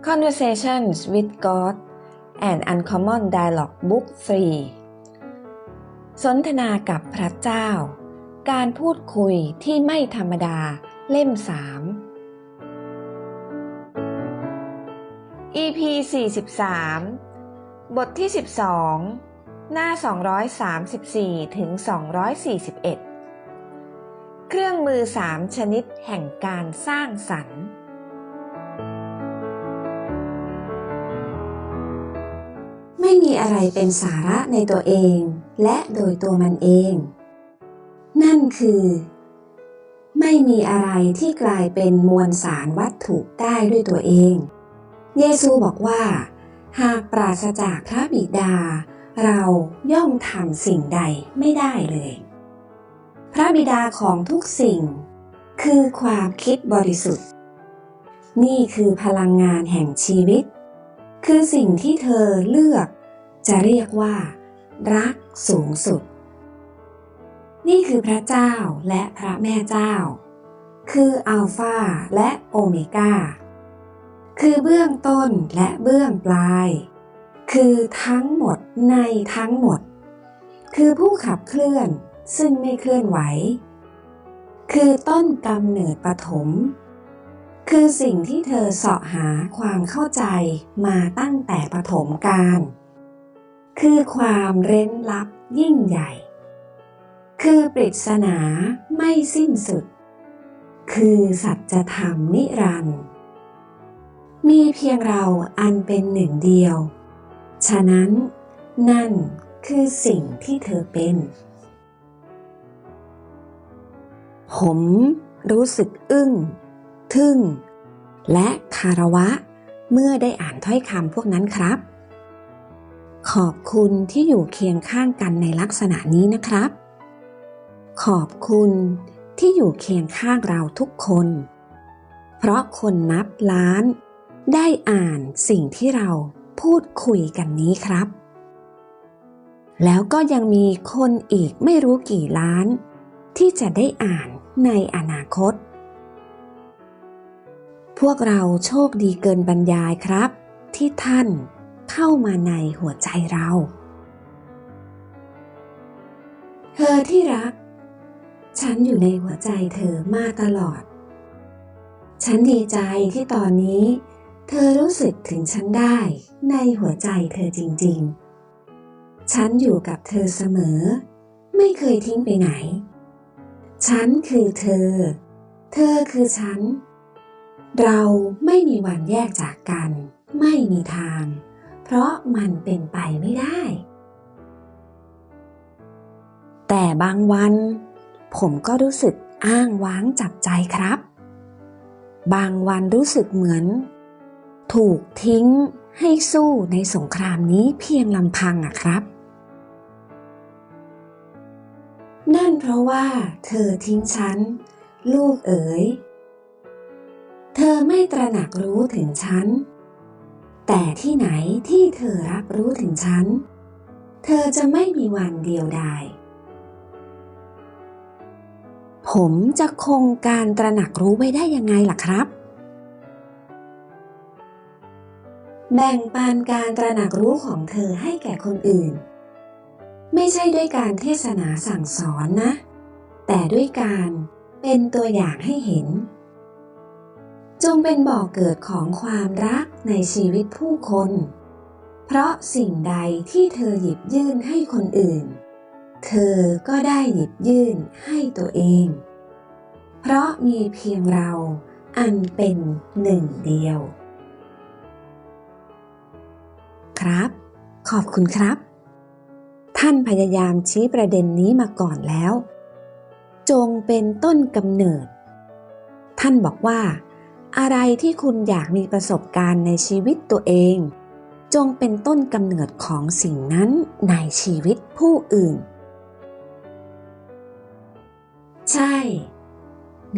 Conversations with God and Uncommon Dialogue Book 3 สนทนากับพระเจ้า การพูดคุยที่ไม่ธรรมดาเล่ม 3 EP 43 บทที่ 12 หน้า 234 ถึง 241 เครื่องมือ 3 ชนิดแห่งการสร้างสรรค์ ม่มีอะไรเป็นสาระในตัวเอง และโดยตัวมันเอง นั่นคือ ไม่มีอะไรที่กลายเป็นมวลสารวัตถุได้ด้วยตัวเอง เยซูบอกว่า หากปราศจากพระบิดา เราย่อมทำสิ่งใดไม่ได้เลย พระบิดาของทุกสิ่ง คือความคิดบริสุทธิ์ นี่คือพลังงานแห่งชีวิตคือสิ่งที่เธอเลือก จะเรียกว่า รักสูงสุด นี่คือพระเจ้าและพระแม่เจ้า คืออัลฟาและโอเมกาคือเบื้องต้นและเบื้องปลาย คือทั้งหมดในทั้งหมด คือผู้ขับเคลื่อนซึ่งไม่เคลื่อนไหว คือต้นกำเนิดปฐมคือสิ่งที่เธอเสาะหาความเข้าใจมาตั้งแต่ปฐมกาล คือความเร้นลับยิ่งใหญ่ คือปริศนาไม่สิ้นสุด คือสัจธรรมนิรันดร์มีเพียงเราอันเป็นหนึ่งเดียว ฉะนั้นนั่นคือสิ่งที่เธอเป็น ผมรู้สึกอึ้ง ทึ่ง และคารวะ เมื่อได้อ่านถ้อยคำพวกนั้นครับ ขอบคุณที่อยู่เคียงข้างกันในลักษณะนี้นะครับ ขอบคุณที่อยู่เคียงข้างเราทุกคน เพราะคนนับล้าน ได้อ่านสิ่งที่เราพูดคุยกันนี้ครับ แล้วก็ยังมีคนอีกไม่รู้กี่ล้าน ที่จะได้อ่านในอนาคต พวกเราโชคดีเกินบรรยายครับ ที่ท่าน เข้ามาในหัวใจเรา เธอที่รัก ฉันอยู่ในหัวใจเธอมาตลอด ฉันดีใจที่ตอนนี้ เธอรู้สึกถึงฉันได้ในหัวใจเธอจริง ๆ ฉันอยู่กับเธอเสมอ ไม่เคยทิ้งไปไหน ฉันคือเธอ เธอคือฉันเราไม่มีวันแยกจากกัน ไม่มีทาง เพราะมันเป็นไปไม่ได้ แต่บางวัน ผมก็รู้สึกอ้างว้างจับใจครับ บางวันรู้สึกเหมือน ถูกทิ้งให้สู้ในสงครามนี้เพียงลำพังอะครับ นั่นเพราะว่า เธอทิ้งฉัน ลูกเอ๋ย เธอไม่ตระหนักรู้ถึงฉัน แต่ที่ไหนที่เธอรับรู้ถึงฉัน เธอจะไม่มีวันเดียวดายผมจะคงการตระหนักรู้ไว้ได้ยังไงล่ะครับ แบ่งปันการตระหนักรู้ของเธอให้แก่คนอื่น ไม่ใช่ด้วยการเทศนาสั่งสอนนะ แต่ด้วยการเป็นตัวอย่างให้เห็น จงเป็นบ่อกเกิดของความรักในชีวิตผู้คน เพราะสิ่งใดที่เธอหยิบยื่นให้คนอื่น เธอก็ได้หยิบยื่นให้ตัวเอง เพราะมีเพียงเราอันเป็นหนึ่งเดียว ครับ ขอบคุณครับ ท่านพยายามชี้ประเด็นนี้มาก่อนแล้ว จงเป็นต้นกำเนิด ท่านบอกว่า อะไรที่คุณอยากมีประสบการณ์ในชีวิตตัวเอง จงเป็นต้นกำเนิดของสิ่งนั้นในชีวิตผู้อื่น ใช่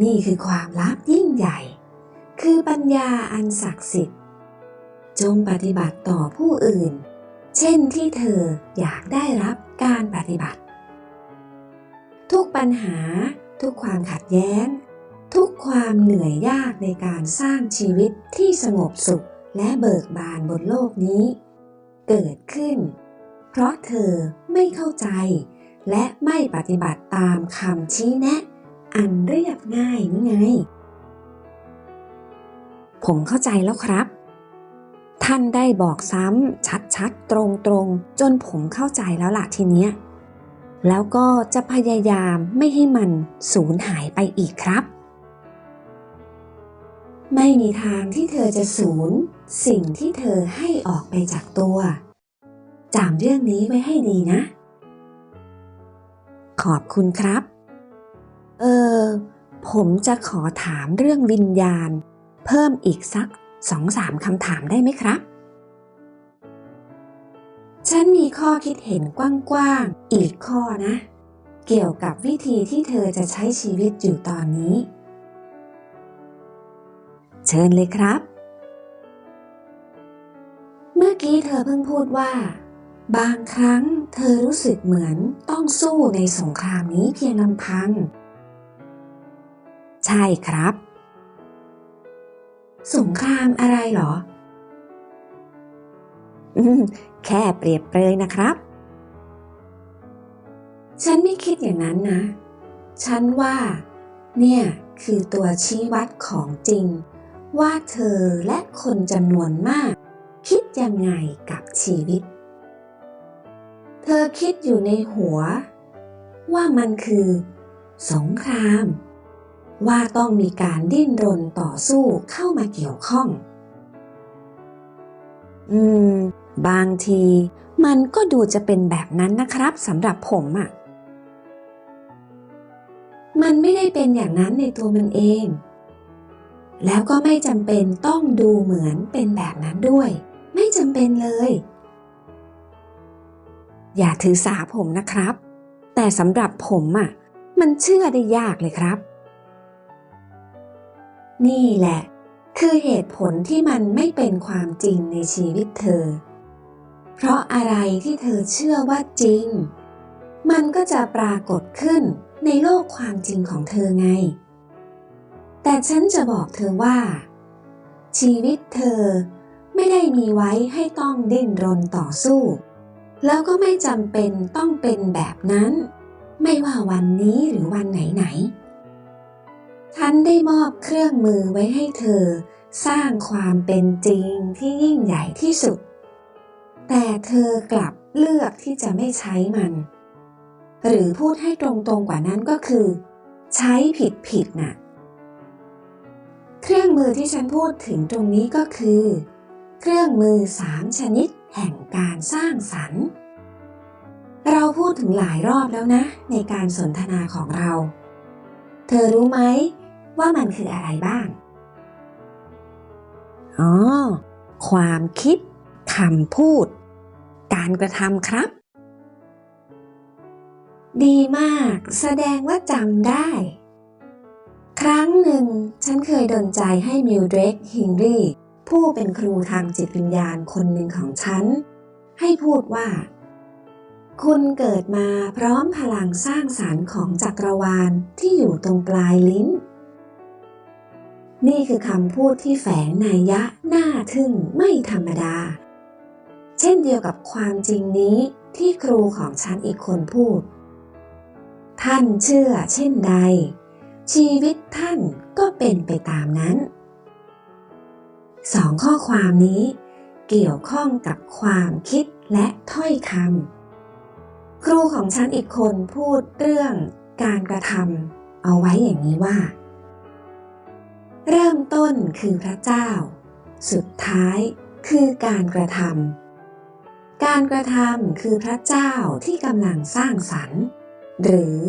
นี่คือความลับยิ่งใหญ่ คือปัญญาอันศักดิ์สิทธิ์ จงปฏิบัติต่อผู้อื่น เช่นที่เธออยากได้รับการปฏิบัติ ทุกปัญหา ทุกความขัดแย้ง ทุกความเหนื่อยยากในการสร้างชีวิตที่สงบสุขและเบิกบานบนโลกนี้ เกิดขึ้น เพราะเธอไม่เข้าใจ และไม่ปฏิบัติตามคำชี้แนะ อันเรียบง่ายนี่ไง ผมเข้าใจแล้วครับ ท่านได้บอกซ้ำชัดๆ ตรงๆ จนผมเข้าใจแล้วล่ะทีเนี้ยแล้วก็จะพยายามไม่ให้มันสูญหายไปอีกครับ ไม่มีทางที่เธอจะสูญสิ่งที่เธอให้ออกไปจากตัวจำเรื่องนี้ไว้ให้ดีนะ ขอบคุณครับ เออ ผมจะขอถามเรื่องวิญญาณ เพิ่มอีกสักสองสามคำถามได้ไหมครับ ฉันมีข้อคิดเห็นกว้างๆ อีกข้อนะ เกี่ยวกับวิธีที่เธอจะใช้ชีวิตอยู่ตอนนี้ เชิญเลยครับ เมื่อกี้เธอเพิ่งพูดว่า บางครั้งเธอรู้สึกเหมือนต้องสู้ในสงครามนี้เพียงลำพัง ใช่ครับ สงครามอะไรเหรอ อืม แค่เปรียบเปรยนะครับ ฉันไม่คิดอย่างนั้นนะ ฉันว่า เนี่ยคือตัวชี้วัดของจริง ว่าเธอและคนจำนวนมาก คิดยังไงกับชีวิต เธอคิดอยู่ในหัว ว่ามันคือ สงคราม ว่าต้องมีการดิ้นรนต่อสู้เข้ามาเกี่ยวข้อง อืม บางทีมันก็ดูจะเป็นแบบนั้นนะครับสำหรับผมอะ่ะ มันไม่ได้เป็นอย่างนั้นในตัวมันเอง แล้วก็ไม่จำเป็นต้องดูเหมือนเป็นแบบนั้นด้วย ไม่จำเป็นเลย อย่าถือสาผมนะครับ แต่สำหรับผมอะ่ะ มันเชื่อได้ยากเลยครับ นี่แหละ คือเหตุผลที่มันไม่เป็นความจริงในชีวิตเธอ เพราะอะไรที่เธอเชื่อว่าจริง มันก็จะปรากฏขึ้นในโลกความจริงของเธอไง แต่ฉันจะบอกเธอว่า ชีวิตเธอไม่ได้มีไว้ให้ต้องดิ้นรนต่อสู้ แล้วก็ไม่จำเป็นต้องเป็นแบบนั้น ไม่ว่าวันนี้หรือวันไหนๆฉันได้มอบเครื่องมือไว้ให้เธอ สร้างความเป็นจริงที่ยิ่งใหญ่ที่สุด แต่เธอกลับเลือกที่จะไม่ใช้มัน หรือพูดให้ตรงๆกว่านั้นก็คือ ใช้ผิดผิดๆน่ะ เครื่องมือที่ฉันพูดถึงตรงนี้ก็คือ เครื่องมือสามชนิดแห่งการสร้างสรรค์ เราพูดถึงหลายรอบแล้วนะ ในการสนทนาของเรา เธอรู้ไหมว่ามันคืออะไรบ้าง อ๋อ ความคิดคำพูด การกระทำครับ ดีมาก แสดงว่าจำได้ ครั้งหนึ่งฉันเคยดนใจให้มิลเดรกฮิงรีผู้เป็นครูทางจิตวิญญาณคนหนึ่งของฉัน ให้พูดว่า คุณเกิดมาพร้อมพลังสร้างสารรค์ของจักรวาลที่อยู่ตรงปลายลิ้น นี่คือคำพูดที่แฝงนัยยะน่าทึ่งไม่ธรรมดา เช่นเดียวกับความจริงนี้ที่ครูของฉันอีกคนพูด ท่านเชื่อเช่นใด ชีวิตท่านก็เป็นไปตามนั้นสองข้อความนี้เกี่ยวข้องกับความคิดและถ้อยคำครูของฉันอีกคนพูดเรื่องการกระทำเอาไว้อย่างนี้ว่า เริ่มต้นคือพระเจ้า สุดท้ายคือการกระทำการกระทำคือพระเจ้าที่กำลังสร้างสรรค์ หรือ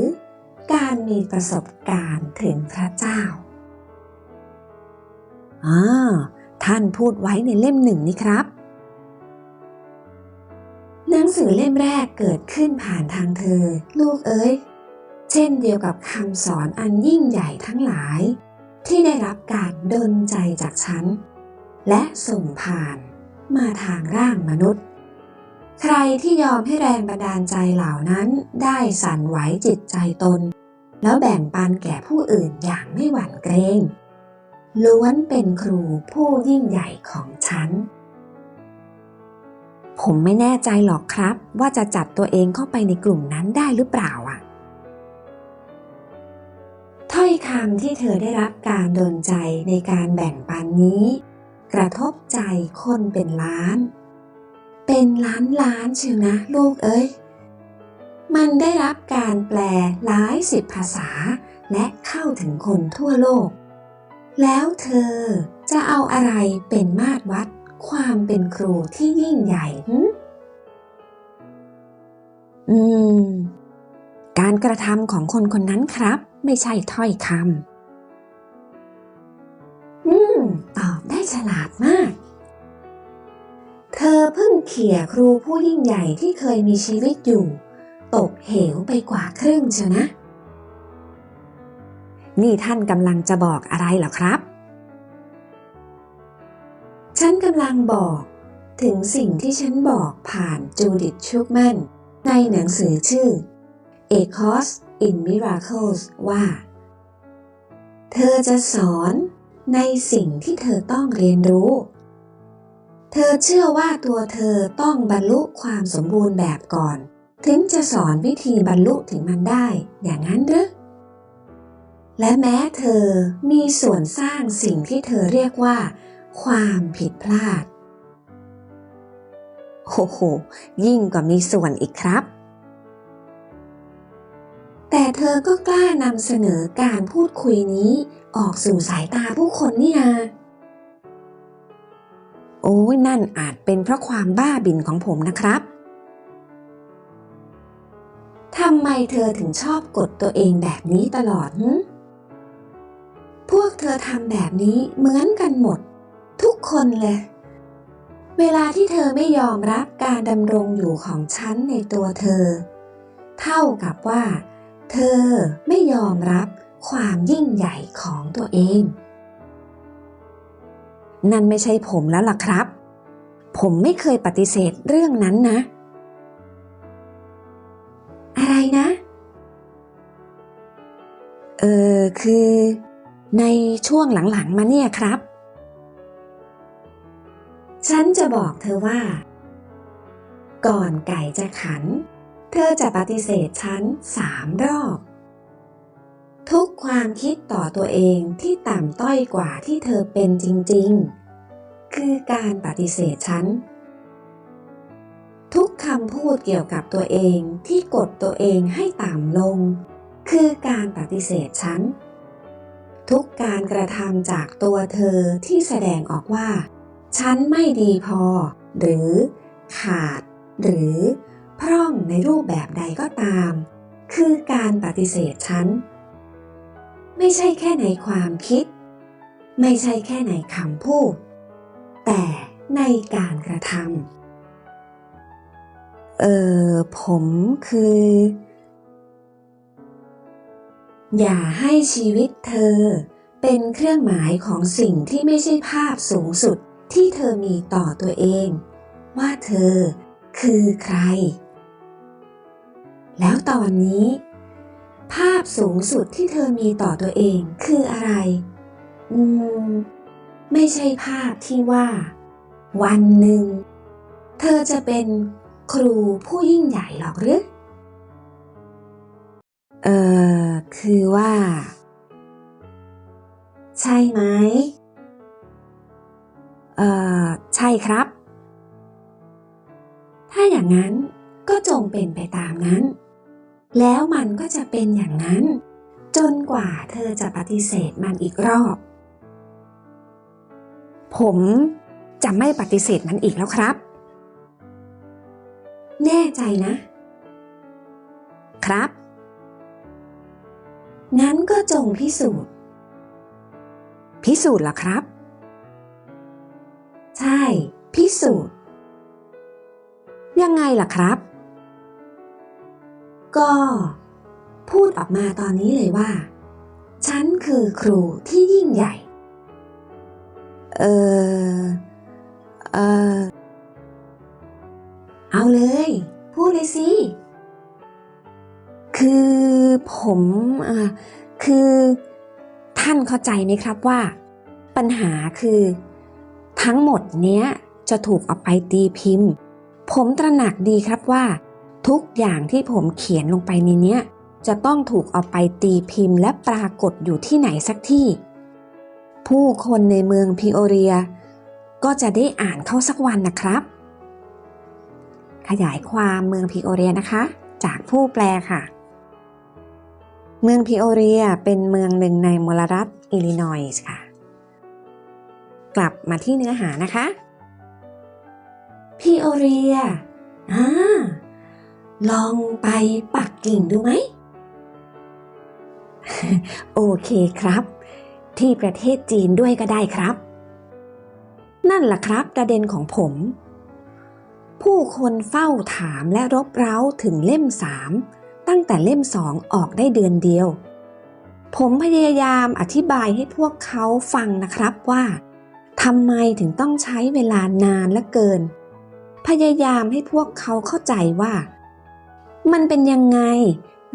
การมีประสบการณ์ถึงพระเจ้าอ่าท่านพูดไว้ในเล่มหนึ่งนี่ครับ หนังสือเล่มแรกเกิดขึ้นผ่านทางเธอ ลูกเอ้ยเช่นเดียวกับคำสอนอันยิ่งใหญ่ทั้งหลาย ที่ได้รับการดลใจจากฉัน และส่งผ่านมาทางร่างมนุษย์ ใครที่ยอมให้แรงบันดาลใจเหล่านั้นได้สั่นไหวจิตใจตน แล้วแบ่งปันแก่ผู้อื่นอย่างไม่หวั่นเกรงล้วนเป็นครูผู้ยิ่งใหญ่ของฉัน ผมไม่แน่ใจหรอกครับ ว่าจะจัดตัวเองเข้าไปในกลุ่มนั้นได้หรือเปล่าอะ ถ้อยคำที่เธอได้รับการดลใจในการแบ่งปันนี้ กระทบใจคนเป็นล้าน เป็นล้านล้านเชียวนะลูกเอ้ย มันได้รับการแปลหลายสิบภาษา และเข้าถึงคนทั่วโลก แล้วเธอจะเอาอะไรเป็นมาตรวัดความเป็นครูที่ยิ่งใหญ่หึอืม การกระทำของคนคนนั้นครับ ไม่ใช่ถ้อยคอืม ตอบได้ฉลาดมากเธอเพิ่งเขี่ยครูผู้ยิ่งใหญ่ที่เคยมีชีวิตอยู่ ตกเหวไปกว่าครึ่งเชียวนะ นี่ท่านกำลังจะบอกอะไรเหรอครับ ฉันกำลังบอก ถึงสิ่งที่ฉันบอกผ่านจูดิตชุกแมนในหนังสือชื่อ A Course in Miracles ว่า เธอจะสอนในสิ่งที่เธอต้องเรียนรู้ เธอเชื่อว่าตัวเธอต้องบรรลุความสมบูรณ์แบบก่อน ถึงจะสอนวิธีบรรลุถึงมันได้ อย่างนั้นหรือ และแม้เธอมีส่วนสร้างสิ่งที่เธอเรียกว่า ความผิดพลาด โอ้โห ยิ่งกว่ามีส่วนอีกครับ แต่เธอก็กล้านำเสนอการพูดคุยนี้ออกสู่สายตาผู้คนนี่นาโอ้ยนั่นอาจเป็นเพราะความบ้าบินของผมนะครับ ทำไมเธอถึงชอบกดตัวเองแบบนี้ตลอดหพวกเธอทำแบบนี้เหมือนกันหมด ทุกคนเลย เวลาที่เธอไม่ยอมรับการดำรงอยู่ของฉันในตัวเธอ เท่ากับว่า เธอไม่ยอมรับความยิ่งใหญ่ของตัวเอง นั่นไม่ใช่ผมแล้วล่ะครับ ผมไม่เคยปฏิเสธเรื่องนั้นนะ คือ ในช่วงหลังๆมาเนี่ยครับ ฉันจะบอกเธอว่า ก่อนไก่จะขัน เธอจะปฏิเสธฉันสามรอบ ทุกความคิดต่อตัวเองที่ต่ำต้อยกว่าที่เธอเป็นจริงๆ คือการปฏิเสธฉันทุกคำพูดเกี่ยวกับตัวเองที่กดตัวเองให้ต่ำลง คือการปฏิเสธฉัน ทุกการกระทำจากตัวเธอที่แสดงออกว่า ฉันไม่ดีพอ หรือขาด หรือพร่องในรูปแบบใดก็ตาม คือการปฏิเสธฉัน ไม่ใช่แค่ในความคิด ไม่ใช่แค่ในคำพูด แต่ในการกระทำเออผมคือ อย่าให้ชีวิตเธอ เป็นเครื่องหมายของสิ่งที่ไม่ใช่ภาพสูงสุดที่เธอมีต่อตัวเอง ว่าเธอคือใคร แล้วตอนนี้ ภาพสูงสุดที่เธอมีต่อตัวเองคืออะไร อืม ไม่ใช่ภาพที่ว่า วันหนึ่ง เธอจะเป็นครูผู้ยิ่งใหญ่หรอกหรือ เออคือว่า ใช่ไหม เออใช่ครับ ถ้าอย่างนั้นก็จงเป็นไปตามนั้น แล้วมันก็จะเป็นอย่างนั้น จนกว่าเธอจะปฏิเสธมันอีกรอบ ผมจะไม่ปฏิเสธมันอีกแล้วครับ แน่ใจนะ ครับ งั้นก็จงพิสูจน์ พิสูจน์เหรอครับ ใช่ พิสูจน์ ยังไงล่ะครับ ก็ พูดออกมาตอนนี้เลยว่า ฉันคือครูที่ยิ่งใหญ่ เออ เออ เอาเลย พูดเลยสิ คือ ผมอคือท่านเข้าใจไหมครับว่า ปัญหาคือ ทั้งหมดเนี้ยจะถูกเอาไปตีพิมพ์ ผมตระหนักดีครับว่า ทุกอย่างที่ผมเขียนลงไปในเนี้ยจะต้องถูกเอาไปตีพิมพ์และปรากฏอยู่ที่ไหนสักที่ ผู้คนในเมืองพิโอเรีย ก็จะได้อ่านเข้าสักวันนะครับ ขยายความเมืองพิโอเรียนะคะ จากผู้แปลค่ะ เมืองพิโอเรียเป็นเมืองหนึ่งในมลรัฐอิลลินอยส์ค่ะ กลับมาที่เนื้อหานะคะพิโอเรียอ่าลองไปปักกิ่งดูไหม โอเคครับ ที่ประเทศจีนด้วยก็ได้ครับ นั่นแหละครับประเด็นของผม ผู้คนเฝ้าถามและรบเร้าถึงเล่มสาม ตั้งแต่เล่มสองออกได้เดือนเดียว ผมพยายามอธิบายให้พวกเขาฟังนะครับว่าทำไมถึงต้องใช้เวลานานและเกิน พยายามให้พวกเขาเข้าใจว่า มันเป็นยังไง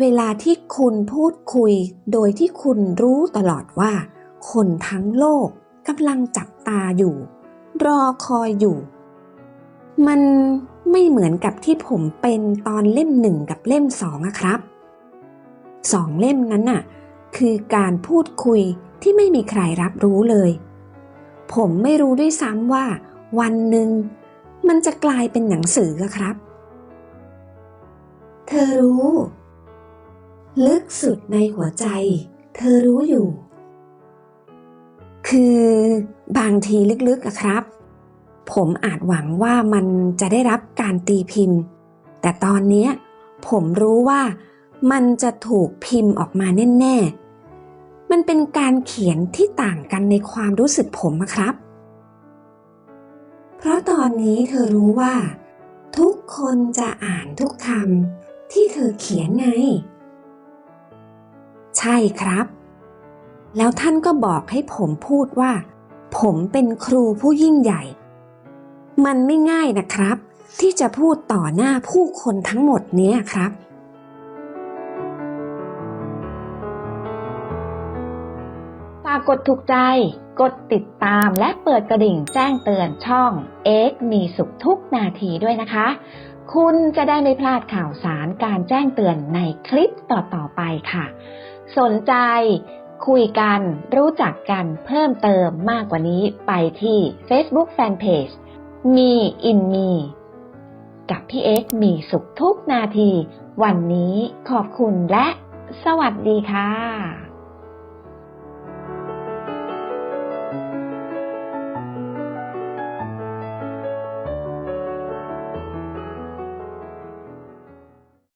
เวลาที่คุณพูดคุย โดยที่คุณรู้ตลอดว่า คนทั้งโลกกำลังจับตาอยู่ รอคอยอยู่ มัน ไม่เหมือนกับที่ผมเป็นตอนเล่มหนึ่งกับเล่มสองอะครับสองเล่มนั้นน่ะคือการพูดคุยที่ไม่มีใครรับรู้เลย ผมไม่รู้ด้วยซ้ำว่า วันหนึ่งมันจะกลายเป็นหนังสือครับ เธอรู้ ลึกสุดในหัวใจ เธอรู้อยู่ คือบางทีลึกๆอะครับ ผมอาจหวังว่ามันจะได้รับการตีพิมพ์ แต่ตอนนี้ผมรู้ว่ามันจะถูกพิมพ์ออกมาแน่ ๆ มันเป็นการเขียนที่ต่างกันในความรู้สึกผมอะครับ เพราะตอนนี้เธอรู้ว่า ทุกคนจะอ่านทุกคำที่เธอเขียนไง ใช่ครับ แล้วท่านก็บอกให้ผมพูดว่า ผมเป็นครูผู้ยิ่งใหญ่ มันไม่ง่ายนะครับ ที่จะพูดต่อหน้าผู้คนทั้งหมดเนี้ยครับ ฝากกดถูกใจ กดติดตามและเปิดกระดิ่งแจ้งเตือนช่อง X มีสุขทุกนาทีด้วยนะคะ คุณจะได้ไม่พลาดข่าวสารการแจ้งเตือนในคลิปต่อๆไปค่ะ สนใจคุยกันรู้จักกันเพิ่มเติมมากกว่านี้ไปที่ Facebook Fanpage มีอินมี กับพี่เอ็กมีสุขทุกนาที วันนี้ขอบคุณและสวัสดีค่ะ